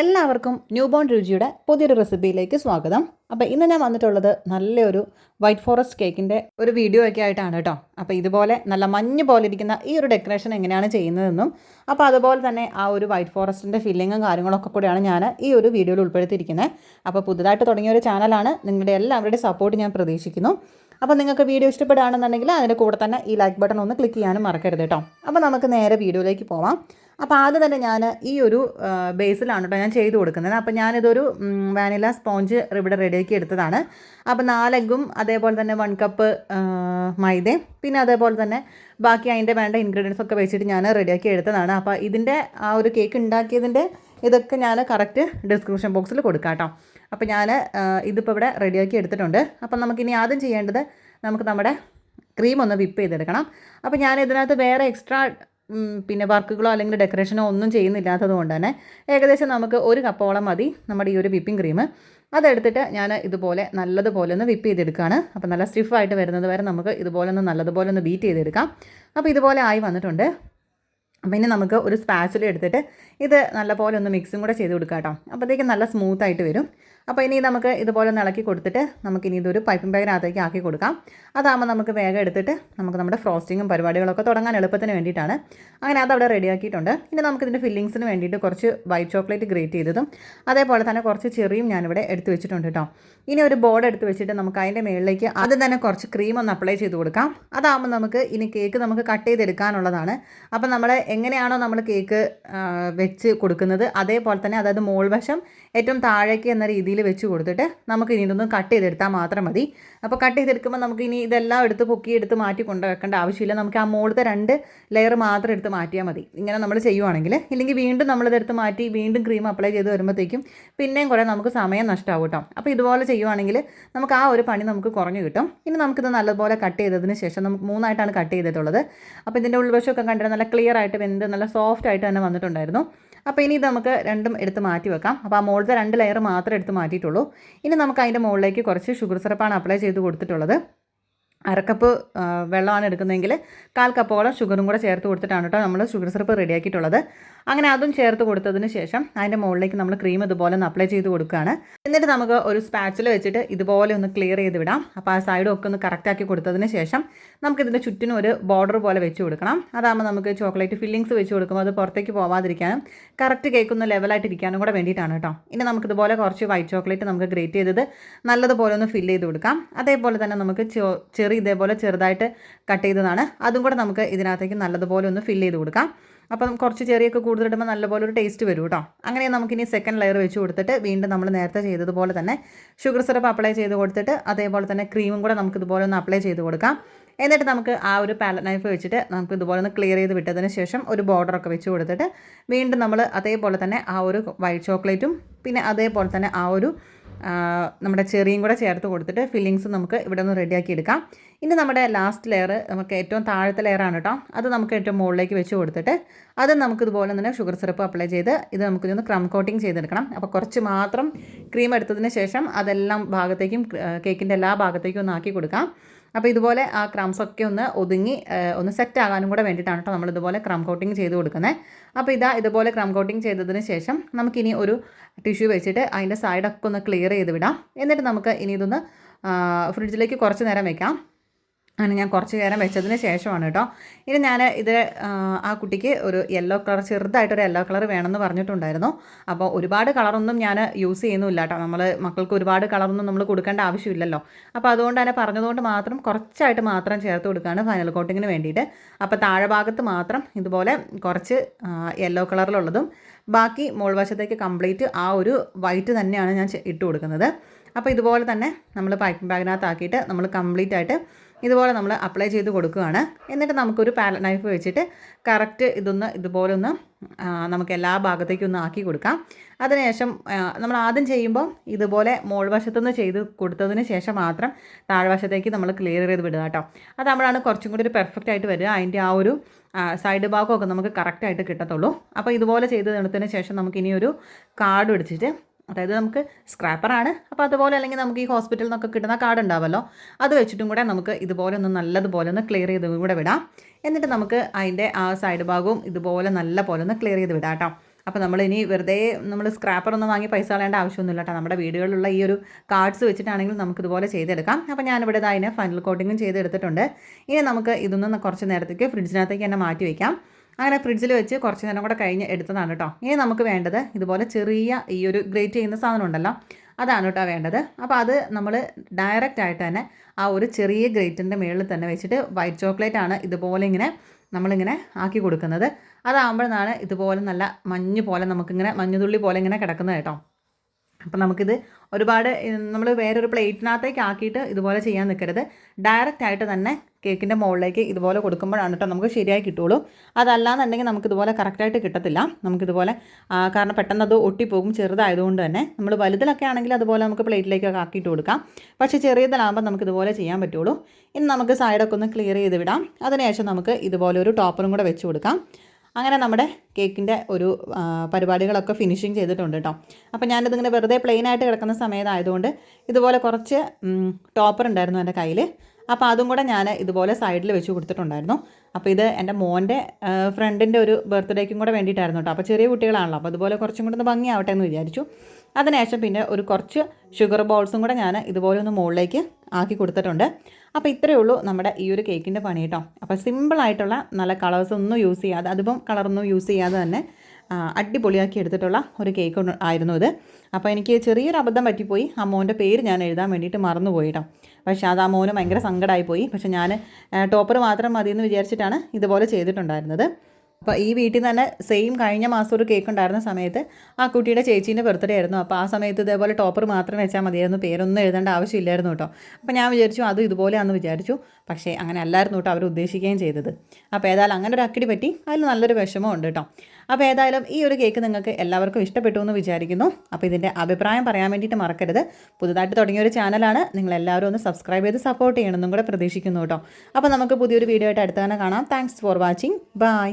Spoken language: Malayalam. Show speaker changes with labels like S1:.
S1: എല്ലാവർക്കും ന്യൂ ബോൺ രുചിയുടെ പുതിയൊരു റെസിപ്പിയിലേക്ക് സ്വാഗതം. അപ്പോൾ ഇന്ന് ഞാൻ വന്നിട്ടുള്ളത് നല്ലൊരു വൈറ്റ് ഫോറസ്റ്റ് കേക്കിന്റെ ഒരു വീഡിയോ ഒക്കെ ആയിട്ടാണ് കേട്ടോ. അപ്പോൾ ഇതുപോലെ നല്ല മഞ്ഞ് പോലെ ഇരിക്കുന്ന ഈ ഒരു ഡെക്കറേഷൻ എങ്ങനെയാണ് ചെയ്യുന്നതെന്നും അപ്പോൾ അതുപോലെ തന്നെ ആ ഒരു വൈറ്റ് ഫോറസ്റ്റിന്റെ ഫില്ലിങ്ങും കാര്യങ്ങളൊക്കെ കൂടിയാണ് ഞാൻ ഈ ഒരു വീഡിയോയിൽ ഉൾപ്പെടുത്തിയിരിക്കുന്നത്. അപ്പോൾ പുതുതായിട്ട് തുടങ്ങിയ ഒരു ചാനലാണ് നിങ്ങളുടെ എല്ലാവരുടെയും സപ്പോർട്ട് ഞാൻ പ്രതീക്ഷിക്കുന്നു. അപ്പോൾ നിങ്ങൾക്ക് വീഡിയോ ഇഷ്ടപ്പെടുകയാണെന്നുണ്ടെങ്കിൽ അതിന്റെ കൂടെ തന്നെ ഈ ലൈക്ക് ബട്ടൺ ഒന്ന് ക്ലിക്ക് ചെയ്യാനും മറക്കരുത് കേട്ടോ. അപ്പോൾ നമുക്ക് നേരെ വീഡിയോയിലേക്ക് പോവാം. അപ്പോൾ ആദ്യം തന്നെ ഞാൻ ഈ ഒരു ബേസിലാണ് കേട്ടോ ഞാൻ ചെയ്ത് കൊടുക്കുന്നത്. അപ്പോൾ ഞാനിതൊരു വാനില സ്പോഞ്ച് ഇവിടെ റെഡിയാക്കി എടുത്തതാണ്. അപ്പോൾ നാലെഗ്ഗും അതേപോലെ തന്നെ വൺ കപ്പ് മൈദയും പിന്നെ അതേപോലെ തന്നെ ബാക്കി അതിന്റെ വേണ്ട ഇൻഗ്രീഡിയൻസ് ഒക്കെ വെച്ചിട്ട് ഞാൻ റെഡിയാക്കി എടുത്തതാണ്. അപ്പോൾ ഇതിന്റെ ആ ഒരു കേക്ക് ഉണ്ടാക്കിയതിന്റെ ഇതൊക്കെ ഞാൻ കറക്റ്റ് ഡിസ്ക്രിപ്ഷൻ ബോക്സിൽ കൊടുക്കാം കേട്ടോ. അപ്പോൾ ഞാൻ ഇതിപ്പോൾ ഇവിടെ റെഡിയാക്കി എടുത്തിട്ടുണ്ട്. അപ്പം നമുക്കിനി ആദ്യം ചെയ്യേണ്ടത് നമുക്ക് നമ്മുടെ ക്രീം ഒന്ന് വിപ്പ് ചെയ്തെടുക്കണം. അപ്പോൾ ഞാൻ ഇതിനകത്ത് വേറെ എക്സ്ട്രാ പിന്നെ വർക്കുകളോ അല്ലെങ്കിൽ ഡെക്കറേഷനോ ഒന്നും ചെയ്യുന്നില്ലാത്തത് കൊണ്ട് തന്നെ ഏകദേശം നമുക്ക് ഒരു കപ്പോളം മതി നമ്മുടെ ഈ ഒരു വിപ്പിംഗ് ക്രീം. അതെടുത്തിട്ട് ഞാൻ ഇതുപോലെ നല്ലതുപോലെ ഒന്ന് വിപ്പ് ചെയ്തെടുക്കുകയാണ് അപ്പോൾ നല്ല സ്റ്റിഫായിട്ട് വരുന്നത് വരെ നമുക്ക് ഇതുപോലെ ഒന്ന് നല്ലതുപോലെ ഒന്ന് ബീറ്റ് ചെയ്തെടുക്കാം. അപ്പോൾ ഇതുപോലെ ആയി വന്നിട്ടുണ്ട്. ഇനി നമുക്ക് ഒരു സ്പാച്ചിൽ എടുത്തിട്ട് ഇത് നല്ലപോലെ ഒന്ന് മിക്സും കൂടെ ചെയ്ത് കൊടുക്കാം കേട്ടോ അപ്പോഴത്തേക്കും നല്ല സ്മൂത്തായിട്ട് വരും. അപ്പോൾ ഇനി നമുക്ക് ഇതുപോലെ ഇളക്കി കൊടുത്തിട്ട് നമുക്കിനി ഇതൊരു പൈപ്പിംഗ് ബാഗിനകത്തേക്ക് ആക്കി കൊടുക്കാം. അതാകുമ്പോൾ നമുക്ക് വേഗം എടുത്തിട്ട് നമുക്ക് നമ്മുടെ ഫ്രോസ്റ്റിങ്ങും പരിപാടികളൊക്കെ തുടങ്ങാൻ എളുപ്പത്തിന് വേണ്ടിയിട്ടാണ്. അങ്ങനെ അതവിടെ റെഡിയാക്കിയിട്ടുണ്ട് ഇനി നമുക്കിതിന്റെ ഫില്ലിങ്സിന് വേണ്ടിയിട്ട് കുറച്ച് വൈറ്റ് ചോക്ലേറ്റ് ഗ്രേറ്റ് ചെയ്തതും അതേപോലെ തന്നെ കുറച്ച് ചെറിയും ഞാനിവിടെ എടുത്ത് വെച്ചിട്ടുണ്ട് കേട്ടോ ഇനി ഒരു ബോർഡ് എടുത്ത് വെച്ചിട്ട് നമുക്ക് അതിന്റെ മുകളിലേക്ക് ആദ്യം തന്നെ കുറച്ച് ക്രീം ഒന്ന് അപ്ലൈ ചെയ്ത് കൊടുക്കാം. അതാകുമ്പോൾ നമുക്ക് ഇനി കേക്ക് നമുക്ക് കട്ട് ചെയ്തെടുക്കാനുള്ളതാണ്. അപ്പോൾ നമ്മൾ എങ്ങനെയാണോ നമ്മൾ കേക്ക് വെച്ച് കൊടുക്കുന്നത് അതേപോലെ തന്നെ അതായത് മോൾ വശം ഏറ്റവും താഴേക്ക് എന്ന രീതിയിൽ വെച്ച് കൊടുത്തിട്ട് നമുക്ക് ഇനി ഇതൊന്ന് കട്ട് ചെയ്തെടുത്താൽ മാത്രം മതി. അപ്പോൾ കട്ട് ചെയ്തെടുക്കുമ്പോൾ നമുക്ക് ഇനി ഇതെല്ലാം എടുത്ത് പൊക്കി എടുത്ത് മാറ്റി കൊണ്ട് വെക്കേണ്ട ആവശ്യമില്ല. നമുക്ക് ആ മുകളിലത്തെ രണ്ട് ലെയർ മാത്രം എടുത്ത് മാറ്റിയാൽ മതി. ഇങ്ങനെ നമ്മൾ ചെയ്യുവാണെങ്കിൽ ഇല്ലെങ്കിൽ വീണ്ടും നമ്മളിതെടുത്ത് മാറ്റി വീണ്ടും ക്രീം അപ്ലൈ ചെയ്ത് വരുമ്പോഴത്തേക്കും പിന്നെയും കുറേ നമുക്ക് സമയം നഷ്ടമാവും കേട്ടോ. അപ്പോൾ ഇതുപോലെ ചെയ്യുവാണെങ്കിൽ നമുക്ക് ആ ഒരു പണി നമുക്ക് കുറഞ്ഞു കിട്ടും. ഇനി നമുക്കിത് നല്ലപോലെ കട്ട് ചെയ്തതിന് ശേഷം നമുക്ക് മൂന്നായിട്ടാണ് കട്ട് ചെയ്തിട്ടുള്ളത്. അപ്പോൾ ഇതിന്റെ ഉൾവശമൊക്കെ കണ്ടിട്ട് നല്ല ക്ലിയർ ആയിട്ട് വെന്ത് നല്ല സോഫ്റ്റ് ആയിട്ട് തന്നെ വന്നിട്ടുണ്ടായിരുന്നു. അപ്പോൾ ഇനി ഇത് നമുക്ക് രണ്ടും എടുത്ത് മാറ്റി വെക്കാം. അപ്പോൾ ആ മുകളിലത്തെ രണ്ട് ലെയർ മാത്രമേ എടുത്ത് മാറ്റിയിട്ടുള്ളൂ. ഇനി നമുക്ക് അതിന്റെ മുകളിലേക്ക് കുറച്ച് ഷുഗർ സിറപ്പാണ് അപ്ലൈ ചെയ്ത് കൊടുത്തിട്ടുള്ളത്. അരക്കപ്പ് വെള്ളമാണ് എടുക്കുന്നതെങ്കിൽ കാൽ കപ്പോളം ഷുഗറും കൂടെ ചേർത്ത് കൊടുത്തിട്ടാണ് കേട്ടോ നമ്മൾ ഷുഗർ സിറപ്പ് റെഡിയാക്കിയിട്ടുള്ളത് അങ്ങനെ അതും ചേർത്ത് കൊടുത്തതിന് ശേഷം അതിന്റെ മുകളിലേക്ക് നമ്മൾ ക്രീം ഇതുപോലെ ഒന്ന് അപ്ലൈ ചെയ്ത് കൊടുക്കുകയാണ്. എന്നിട്ട് നമുക്ക് ഒരു സ്പാച്ചിൽ വെച്ചിട്ട് ഇതുപോലെ ഒന്ന് ക്ലിയർ ചെയ്ത് വിടാം. അപ്പോൾ ആ സൈഡും ഒക്കെ ഒന്ന് കറക്റ്റ് ആക്കി കൊടുത്തതിന് ശേഷം നമുക്ക് ഇതിന്റെ ചുറ്റിനും ഒരു ബോർഡർ പോലെ വെച്ച് കൊടുക്കണം. അതാകുമ്പോൾ നമുക്ക് ചോക്ലേറ്റ് ഫില്ലിങ്സ് വെച്ച് കൊടുക്കുമ്പോൾ അത് പുറത്തേക്ക് പോവാതിരിക്കാനും കറക്റ്റ് കേക്ക് ഒന്ന് ലെവലായിട്ട് ഇരിക്കാനും കൂടെ വേണ്ടിയിട്ടാണ് കേട്ടോ. ഇനി നമുക്കിതുപോലെ കുറച്ച് വൈറ്റ് ചോക്ലേറ്റ് നമുക്ക് ഗ്രേറ്റ് ചെയ്തത് നല്ലതുപോലെ ഒന്ന് ഫില്ല് ചെയ്ത് കൊടുക്കാം. അതേപോലെ തന്നെ നമുക്ക് ചെറി ഇതേപോലെ ചെറുതായിട്ട് കട്ട് ചെയ്തതാണ്. അതും കൂടെ നമുക്ക് ഇതിനകത്തേക്ക് നല്ലതുപോലെ ഒന്ന് ഫില്ല് ചെയ്ത് കൊടുക്കാം. അപ്പം കുറച്ച് ചെറിയൊക്കെ കൂടുതലിടുമ്പോൾ നല്ലപോലെ ഒരു ടേസ്റ്റ് വരും കേട്ടോ. അങ്ങനെ നമുക്കിനി സെക്കൻഡ് ലെയർ വെച്ച് കൊടുത്തിട്ട് വീണ്ടും നമ്മൾ നേരത്തെ ചെയ്തതുപോലെ തന്നെ ഷുഗർ സിറപ്പ് അപ്ലൈ ചെയ്ത് കൊടുത്തിട്ട് അതേപോലെ തന്നെ ക്രീമും കൂടെ നമുക്ക് ഇതുപോലെ ഒന്ന് അപ്ലൈ ചെയ്ത് കൊടുക്കാം. എന്നിട്ട് നമുക്ക് ആ ഒരു പാലറ്റ് നൈഫ് വെച്ചിട്ട് നമുക്ക് ഇതുപോലെ ഒന്ന് ക്ലിയർ ചെയ്ത് വിട്ടതിന് ശേഷം ഒരു ബോർഡറൊക്കെ വെച്ച് കൊടുത്തിട്ട് വീണ്ടും നമ്മൾ അതേപോലെ തന്നെ ആ ഒരു വൈറ്റ് ചോക്ലേറ്റും പിന്നെ അതേപോലെ തന്നെ ആ ഒരു നമ്മുടെ ചെറിയും കൂടെ ചേർത്ത് കൊടുത്തിട്ട് ഫില്ലിങ്സ് നമുക്ക് ഇവിടെ നിന്ന് റെഡിയാക്കി എടുക്കാം. ഇനി നമ്മുടെ ലാസ്റ്റ് ലെയർ നമുക്ക് ഏറ്റവും താഴത്തെ ലെയറാണ് കേട്ടോ അത് നമുക്ക് ഏറ്റവും മുകളിലേക്ക് വെച്ച് കൊടുത്തിട്ട് അത് നമുക്ക് ഇതുപോലെ തന്നെ ഷുഗർ സിറപ്പ് അപ്ലൈ ചെയ്ത് ഇത് നമുക്ക് ഇതൊന്ന് ക്രം കോട്ടിങ് ചെയ്തെടുക്കണം. അപ്പോൾ കുറച്ച് മാത്രം ക്രീം എടുത്തതിന് ശേഷം അതെല്ലാം ഭാഗത്തേക്കും കേക്കിന്റെ എല്ലാ ഭാഗത്തേക്കും ഒന്ന് ആക്കി കൊടുക്കാം. അപ്പോൾ ഇതുപോലെ ആ ക്രംസ് ഒക്കെ ഒന്ന് ഒതുങ്ങി ഒന്ന് സെറ്റ് ആകാനും കൂടെ വേണ്ടിയിട്ടാണ് കേട്ടോ നമ്മൾ ഇതുപോലെ ക്രം കോട്ടിങ് ചെയ്ത് കൊടുക്കുന്നത് അപ്പോൾ ഇതാ ഇതുപോലെ ക്രം കോട്ടിങ് ചെയ്തതിന് ശേഷം നമുക്കിനി ഒരു ടിഷ്യൂ വെച്ചിട്ട് അതിന്റെ സൈഡൊക്കെ ഒന്ന് ക്ലിയർ ചെയ്ത് വിടാം. എന്നിട്ട് നമുക്ക് ഇനി ഇതൊന്ന് ഫ്രിഡ്ജിലേക്ക് കുറച്ച് നേരം വെക്കാം. അങ്ങനെ ഞാൻ കുറച്ച് നേരം വെച്ചതിന് ശേഷമാണ് കേട്ടോ. ഇനി ഞാൻ ഇത് ആ, കുട്ടിക്ക് ഒരു യെല്ലോ കളർ ചെറുതായിട്ടൊരു യെല്ലോ കളർ വേണമെന്ന് പറഞ്ഞിട്ടുണ്ടായിരുന്നു. അപ്പോൾ ഒരുപാട് കളറൊന്നും ഞാൻ യൂസ് ചെയ്യുന്നില്ല കേട്ടോ. നമ്മൾ മക്കൾക്ക് ഒരുപാട് കളറൊന്നും നമ്മൾ കൊടുക്കേണ്ട ആവശ്യമില്ലല്ലോ. അപ്പോൾ അതുകൊണ്ട് തന്നെ പറഞ്ഞതുകൊണ്ട് മാത്രം കുറച്ചായിട്ട് മാത്രം ചേർത്ത് കൊടുക്കുകയാണ് ഫൈനൽ കോട്ടിങ്ങിന് വേണ്ടിയിട്ട്. അപ്പോൾ താഴെ ഭാഗത്ത് മാത്രം ഇതുപോലെ കുറച്ച് യെല്ലോ കളറിലുള്ളതും ബാക്കി മോൾ വശത്തേക്ക് കംപ്ലീറ്റ് ആ ഒരു വൈറ്റ് തന്നെയാണ് ഞാൻ ഇട്ട് കൊടുക്കുന്നത്. അപ്പോൾ ഇതുപോലെ തന്നെ നമ്മൾ പാക്കിംഗ് ബാഗിനകത്താക്കിയിട്ട് നമ്മൾ കംപ്ലീറ്റ് ആയിട്ട് ഇതുപോലെ നമ്മൾ അപ്ലൈ ചെയ്ത് കൊടുക്കുകയാണ്. എന്നിട്ട് നമുക്കൊരു പാലറ്റ് നൈഫ് വെച്ചിട്ട് കറക്റ്റ് ഇതൊന്ന് ഇതുപോലെ ഒന്ന് നമുക്ക് എല്ലാ ഭാഗത്തേക്കും ഒന്ന് ആക്കി കൊടുക്കാം. അതിനുശേഷം നമ്മൾ ആദ്യം ചെയ്യുമ്പോൾ ഇതുപോലെ മോൾ വശത്തുനിന്ന് ചെയ്ത് കൊടുത്തതിന് ശേഷം മാത്രം താഴ്വശത്തേക്ക് നമ്മൾ ക്ലിയർ ചെയ്ത് വിടുക കേട്ടോ. അതാകുമ്പോഴാണ് കുറച്ചും കൂടി ഒരു പെർഫെക്റ്റ് ആയിട്ട് വരിക. അതിന്റെ ആ ഒരു സൈഡ് ഭാഗമൊക്കെ നമുക്ക് കറക്റ്റായിട്ട് കിട്ടത്തുള്ളൂ. അപ്പോൾ ഇതുപോലെ ചെയ്ത് എടുത്തതിന് ശേഷം നമുക്ക് ഇനി ഒരു കാർഡ് പിടിച്ചിട്ട് അതായത് നമുക്ക് സ്ക്രാപ്പറാണ് അപ്പോൾ അതുപോലെ അല്ലെങ്കിൽ നമുക്ക് ഈ ഹോസ്പിറ്റലിൽ നിന്നൊക്കെ കിട്ടുന്ന കാർഡ് ഉണ്ടാവുമല്ലോ അത് വെച്ചിട്ടും കൂടെ നമുക്ക് ഇതുപോലെ ഒന്ന് നല്ലതുപോലെ ഒന്ന് ക്ലിയർ ചെയ്ത് കൂടെ വിടാം. എന്നിട്ട് നമുക്ക് അതിന്റെ ആ സൈഡ് ഭാഗവും ഇതുപോലെ നല്ല പോലെ ഒന്ന് ക്ലിയർ ചെയ്ത് വിടാം കേട്ടോ. അപ്പോൾ നമ്മൾ ഇനി വെറുതെ നമ്മൾ സ്ക്രാപ്പറൊന്നും വാങ്ങി പൈസ കളയേണ്ട ആവശ്യമൊന്നുമില്ല കേട്ടോ. നമ്മുടെ വീടുകളിലുള്ള ഈ ഒരു കാർഡ്സ് വെച്ചിട്ടാണെങ്കിൽ നമുക്ക് ഇതുപോലെ ചെയ്തെടുക്കാം. അപ്പോൾ ഞാനിവിടെ അതിനെ ഫൈനൽ കോട്ടിങ്ങും ചെയ്തെടുത്തിട്ടുണ്ട്. ഇനി നമുക്ക് ഇതൊന്നും കുറച്ച് നേരത്തേക്ക് ഫ്രിഡ്ജിനകത്തേക്ക് തന്നെ മാറ്റി വയ്ക്കാം അങ്ങനെ ഫ്രിഡ്ജിൽ വെച്ച് കുറച്ച് നേരം കൂടെ കഴിഞ്ഞ് എടുത്തതാണ് കേട്ടോ. ഇനി നമുക്ക് വേണ്ടത് ഇതുപോലെ ചെറിയ ഈ ഒരു ഗ്രേറ്റ് ചെയ്യുന്ന സാധനം ഉണ്ടല്ലോ. അതാണ് കേട്ടോ വേണ്ടത്. അപ്പോൾ അത് നമ്മൾ ഡയറക്റ്റ് ആയിട്ട് തന്നെ ആ ഒരു ചെറിയ ഗ്രേറ്റിന്റെ മുകളിൽ തന്നെ വെച്ചിട്ട് വൈറ്റ് ചോക്ലേറ്റ് ആണ് ഇതുപോലെ ഇങ്ങനെ നമ്മളിങ്ങനെ ആക്കി കൊടുക്കുന്നത്. അതാകുമ്പോഴാണ് ഇതുപോലെ നല്ല മഞ്ഞ് പോലെ നമുക്കിങ്ങനെ മഞ്ഞുതുള്ളി പോലെ ഇങ്ങനെ കിടക്കുന്നത് കേട്ടോ. അപ്പം നമുക്കിത് ഒരുപാട് നമ്മൾ വേറൊരു പ്ലേറ്റിനകത്തേക്ക് ആക്കിയിട്ട് ഇതുപോലെ ചെയ്യാൻ നിൽക്കരുത് ഡയറക്റ്റ് ആയിട്ട് തന്നെ കേക്കിന്റെ മുകളിലേക്ക് ഇതുപോലെ കൊടുക്കുമ്പോഴാണ് കേട്ടോ നമുക്ക് ശരിയായി കിട്ടുള്ളൂ അതല്ലാന്നുണ്ടെങ്കിൽ നമുക്കിതുപോലെ കറക്റ്റായിട്ട് കിട്ടത്തില്ല. നമുക്കിതുപോലെ കാരണം പെട്ടെന്ന് അത് ഒട്ടിപ്പോകും ചെറുതായതുകൊണ്ട് തന്നെ. നമ്മൾ വലുതിലൊക്കെ ആണെങ്കിൽ അതുപോലെ നമുക്ക് പ്ലേറ്റിലേക്കൊക്കെ ആക്കിയിട്ട് കൊടുക്കാം. പക്ഷേ ചെറിയതിലാകുമ്പോൾ നമുക്കിതുപോലെ ചെയ്യാൻ പറ്റുള്ളൂ ഇനി നമുക്ക് സൈഡൊക്കെ ഒന്ന് ക്ലിയർ ചെയ്ത് വിടാം. അതിനുശേഷം നമുക്ക് ഇതുപോലെ ഒരു ടോപ്പറും കൂടെ വെച്ച് കൊടുക്കാം. അങ്ങനെ നമ്മുടെ കേക്കിന്റെ ഒരു പരിപാടികളൊക്കെ ഫിനിഷിങ് ചെയ്തിട്ടുണ്ട് കേട്ടോ. അപ്പോൾ ഞാനിതിങ്ങനെ വെറുതെ പ്ലെയിനായിട്ട് കിടക്കുന്ന സമയത്തായതുകൊണ്ട് ഇതുപോലെ കുറച്ച് ടോപ്പർ ഉണ്ടായിരുന്നു എന്റെ കയ്യിൽ അപ്പോൾ അതും കൂടെ ഞാൻ ഇതുപോലെ സൈഡിൽ വെച്ച് കൊടുത്തിട്ടുണ്ടായിരുന്നു. അപ്പോൾ ഇത് എന്റെ മോന്റെ ഫ്രണ്ടിന്റെ ഒരു ബർത്ത്ഡേക്കും കൂടെ വേണ്ടിയിട്ടായിരുന്നു കേട്ടോ അപ്പോൾ ചെറിയ കുട്ടികളാണല്ലോ. അപ്പോൾ അതുപോലെ കുറച്ചും കൂടെ ഒന്ന് ഭംഗിയാവട്ടെ എന്ന് വിചാരിച്ചു. അതിനുശേഷം പിന്നെ ഒരു കുറച്ച് ഷുഗർ ബോൾസും കൂടെ ഞാൻ ഇതുപോലെ ഒന്ന് മുകളിലേക്ക് ആക്കി കൊടുത്തിട്ടുണ്ട്. അപ്പോൾ ഇത്രയേ ഉള്ളൂ നമ്മുടെ ഈ ഒരു കേക്കിന്റെ പണി കേട്ടോ അപ്പോൾ സിമ്പിളായിട്ടുള്ള നല്ല കളേഴ്സൊന്നും യൂസ് ചെയ്യാതെ അതിപ്പം കളറൊന്നും യൂസ് ചെയ്യാതെ തന്നെ അടിപൊളിയാക്കി എടുത്തിട്ടുള്ള ഒരു കേക്ക് ആയിരുന്നു ഇത്. അപ്പോൾ എനിക്ക് ചെറിയൊരു അബദ്ധം പറ്റിപ്പോയി. ആ മോന്റെ പേര് ഞാൻ എഴുതാൻ വേണ്ടിയിട്ട് മറന്നുപോയി കേട്ടോ പക്ഷേ അത് ആ മോന് ഭയങ്കര സങ്കടമായി പോയി പക്ഷേ ഞാൻ ടോപ്പർ മാത്രം മതിയെന്ന് വിചാരിച്ചിട്ടാണ് ഇതുപോലെ ചെയ്തിട്ടുണ്ടായിരുന്നത്. അപ്പോൾ ഈ വീട്ടിൽ നിന്ന് തന്നെ സെയിം കഴിഞ്ഞ മാസം ഒരു കേക്ക് ഉണ്ടായിരുന്ന സമയത്ത് ആ കുട്ടിയുടെ ചേച്ചീന്റെ ബർത്ത്ഡേ ആയിരുന്നു. അപ്പോൾ ആ സമയത്ത് ഇതേപോലെ ടോപ്പർ മാത്രം വെച്ചാൽ മതിയായിരുന്നു. പേരൊന്നും എഴുതേണ്ട ആവശ്യമില്ലായിരുന്നു കേട്ടോ. അപ്പോൾ ഞാൻ വിചാരിച്ചു അതും ഇതുപോലെയാണെന്ന് വിചാരിച്ചു. പക്ഷേ അങ്ങനെ അല്ലായിരുന്നു കേട്ടോ അവർ ഉദ്ദേശിക്കുകയും ചെയ്തത്. അപ്പോൾ ഏതായാലും അങ്ങനെ ഒരു അക്കിടി പറ്റി അതിൽ നല്ലൊരു വിഷമമുണ്ട് കേട്ടോ. അപ്പോൾ ഏതായാലും ഈ ഒരു കേക്ക് നിങ്ങൾക്ക് എല്ലാവർക്കും ഇഷ്ടപ്പെട്ടു എന്ന് വിചാരിക്കുന്നു. അപ്പോൾ ഇതിന്റെ അഭിപ്രായം പറയാൻ വേണ്ടിയിട്ട് മറക്കരുത്. പുതുതായിട്ട് തുടങ്ങിയ ഒരു ചാനലാണ് നിങ്ങൾ എല്ലാവരും ഒന്ന് സബ്സ്ക്രൈബ് ചെയ്ത് സപ്പോർട്ട് ചെയ്യണമെന്നും കൂടെ പ്രതീക്ഷിക്കുന്നു കേട്ടോ. അപ്പോൾ നമുക്ക് പുതിയൊരു വീഡിയോ ആയിട്ട് അടുത്ത് തന്നെ കാണാം. Thanks for watching bye